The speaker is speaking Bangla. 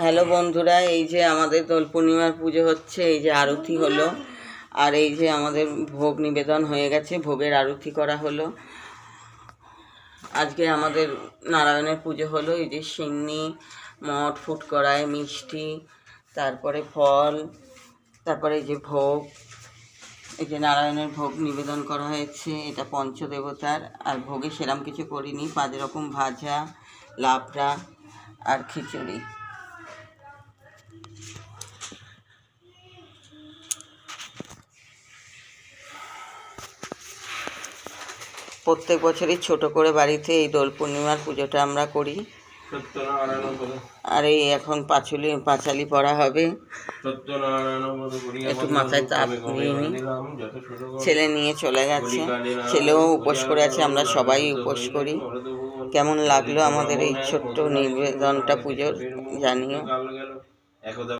হ্যালো বন্ধুরা এই যে আমাদের দোল পূর্ণিমার পুজো হচ্ছে এই যে আরতি হলো। আর এই যে আমাদের ভোগ নিবেদন হয়ে গেছে ভোগের আরতি করা হলো। আজকে আমাদের নারায়ণের পুজো হলো এই যে সিন্নি মঠ ফুট কড়াই মিষ্টি তারপরে ফল তারপরে এই যে ভোগ এই যে নারায়ণের ভোগ নিবেদন করা হয়েছে এটা পঞ্চদেবতার। আর ভোগে সেরাম কিছু করিনি পাঁচ রকম ভাজা লাবড়া আর খিচুড়ি। প্রত্যেক বছরই ছোট করে বাড়িতে এই দোল পূর্ণিমার পুজোটা আমরা করি। আর এই এখন পাঁচুলি পাঁচালি পড়া হবে। একটু মাথায় তাপ ছোট গো ছেলে নিয়ে চলে গেছে। ছেলেও উপোস করে আছে আমরা সবাই উপোস করি। কেমন লাগল আমাদের এই ছোট্ট নিবেদনটা পুজোর জানিও।